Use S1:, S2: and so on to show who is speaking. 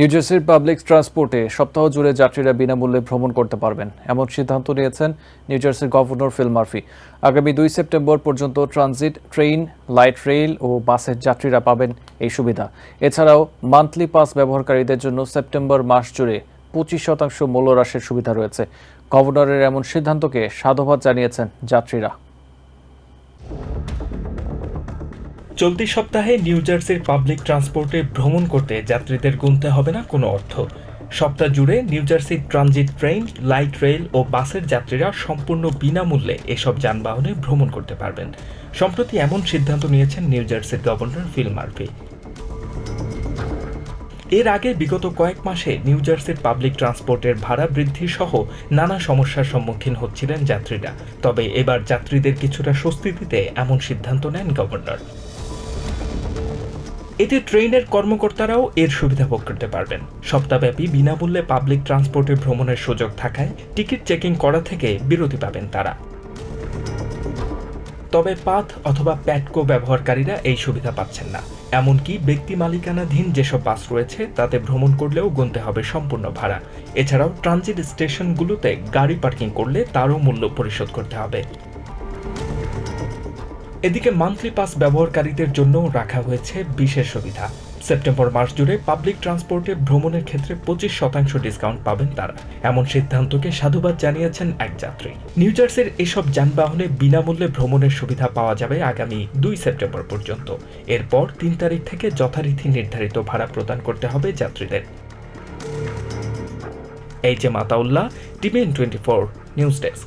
S1: New জার্সির public ট্রান্সপোর্টে সপ্তাহ জুড়ে যাত্রীরা বিনামূল্যে ভ্রমণ করতে পারবেন। এমন সিদ্ধান্ত নিয়েছেন নিউ জার্সির গভর্নর ফিল মার্ফি আগামী দুই সেপ্টেম্বর পর্যন্ত ট্রানজিট, ট্রেন, লাইট রেল ও বাসের যাত্রীরা পাবেন এই সুবিধা। এছাড়াও মান্থলি পাস ব্যবহারকারীদের জন্য সেপ্টেম্বর মাস জুড়ে পঁচিশ শতাংশ মূল্য হ্রাসের সুবিধা রয়েছে। গভর্নরের এমন সিদ্ধান্তকে সাধুবাদ জানিয়েছেন যাত্রীরা।
S2: চলতি সপ্তাহে নিউ জার্সির পাবলিক ট্রান্সপোর্টে ভ্রমণ করতে যাত্রীদের গুনতে হবে না কোনো অর্থ। সপ্তাহ জুড়ে নিউ জার্সির ট্রানজিট ট্রেন, লাইট রেল ও বাসের যাত্রীরা সম্পূর্ণ বিনামূল্যে এসব যানবাহনে ভ্রমণ করতে পারবেন। সম্প্রতি এমন সিদ্ধান্ত নিয়েছেন নিউ জার্সির গভর্নর ফিল মার্ফি। এর আগে বিগত কয়েক মাসে নিউ জার্সির পাবলিক ট্রান্সপোর্টের ভাড়া বৃদ্ধি সহ নানা সমস্যার সম্মুখীন হচ্ছিলেন যাত্রীরা। তবে এবার যাত্রীদের কিছুটা স্বস্তি দিতে এমন সিদ্ধান্ত নেন গভর্নর। এতে ট্রেনের কর্মকর্তারাও এর সুবিধা ভোগ করতে পারবেন। সপ্তাহব্যাপী বিনামূল্যে পাবলিক ট্রান্সপোর্টে ভ্রমণের সুযোগ থাকায় টিকিট চেকিং করা থেকে বিরতি পাবেন তারা। তবে পাথ অথবা প্যাটকো ব্যবহারকারীরা এই সুবিধা পাচ্ছেন না। এমনকি ব্যক্তি মালিকানাধীন যেসব বাস রয়েছে, তাতে ভ্রমণ করলেও গুনতে হবে সম্পূর্ণ ভাড়া। এছাড়াও ট্রানজিট স্টেশনগুলোতে গাড়ি পার্কিং করলে তারও মূল্য পরিশোধ করতে হবে। এদিকে মান্থলি পাস ব্যবহারকারীদের জন্য রাখা হয়েছে বিশেষ সুবিধা। সেপ্টেম্বর মাস জুড়ে পাবলিক ট্রান্সপোর্টে ভ্রমণের ক্ষেত্রে পঁচিশ শতাংশ ডিসকাউন্ট পাবেন তারা। এমন সিদ্ধান্তকে সাধুবাদ জানিয়েছেন এক যাত্রী। নিউ জার্সির এসব যানবাহনে বিনামূল্যে ভ্রমণের সুবিধা পাওয়া যাবে আগামী দুই সেপ্টেম্বর পর্যন্ত। এরপর তিন তারিখ থেকে যথারীতি নির্ধারিত ভাড়া প্রদান করতে হবে যাত্রীদের। H M Ataullah TVN twenty four news desk.